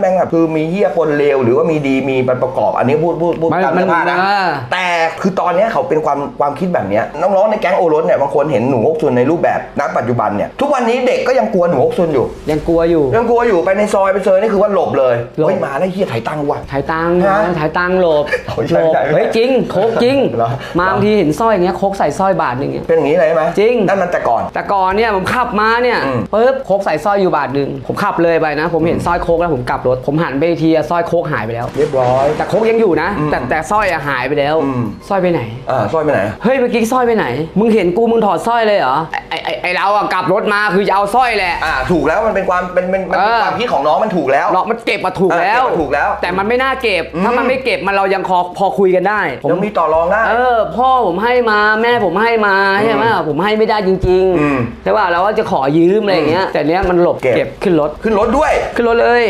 แม่งแบบคือมีเหี้ยปนเลวหรือว่ามีดีมีมันประกอบ อันนี้พูดพูดพูดไม่ตามเนื้อผ้านะ มันอ่า แต่คือตอนเนี้ยเขาเป็นความความคิดแบบเนี้ยน้องๆในแก๊งโอรสเนี่ยบางคนเห็นหนูฮกซุนในรูปแบบณปัจจุบันเนี่ยทุกวันนี้เด็กก็ยังกลัวหนูฮกซุนอยู่ ยังกลัวอยู่ ยังกลัวอยู่ไปในซอยไปเซอนี่คือว่าหลบเลยหลบ เฮ้ยมาแล้วเหี้ยไถตังค์ว่ะ ถ่ายตังค์ฮะถ่ายตังค์หลบโอ้ยใช่หลบใช่เฮ้ยจริงโคกจริง เหรอ มาบางทีเห็นสร้อยอย่างเงี้ยโคกใส่สร้อยบาทหนึ่งเงี้ย เป็นอย่างนี้เลยไหมจริง นั่นมันแต่ก่อน แต่ก่อนเนี่ยผมขับมาเนี่ยอืม ปุ๊บโคกใส่สร้อยอยู่บาทหนึ่งผมขับเลยไปนะ ผมเห็นสร้อยโคกแล้วผมกลับรถ ผมหันไปอีกทีอะสร้อยโคกหายไปแล้ว เรียบร้อย แต่โคกยังอยู่นะ อืมแต่แต่สร้อยอะหายไปแล้วอืม สร้อยไปไหน อ่าสร้อยไปไหน เฮ้ยเมื่อกี้สร้อยไปไหน มึงเห็นกูมึงถอดสร้อยเลยเหรอ ไอไอไอเราอะกลับรถมาคือจะเอาสร้อยแหละ อ่า ถูกแล้วมันเป็นความเป็นเป็นมันเป็นเออ ความคิดของน้องมันถูกแล้วเรามันเก็บมาถูกเออแล้วเก็บมาถูกแล้ว แต่มันไม่น่าเก็บอืมถ้ามันไม่เก็บมันเรายังพอพอคุยกันได้ ผมยังมีต่อรองได้ เออ พ่อผมให้มาแม่ผมให้มาใช่ไหมผมให้ไม่ได้จริงอืมๆใช่ป่ะเราก็จะขอยืมอะไรอย่างเงี้ย แต่เนี้ยมันหลบเก็บ เก็บขึ้นรถ ขึ้นรถด้วย ขึ้นรถเลย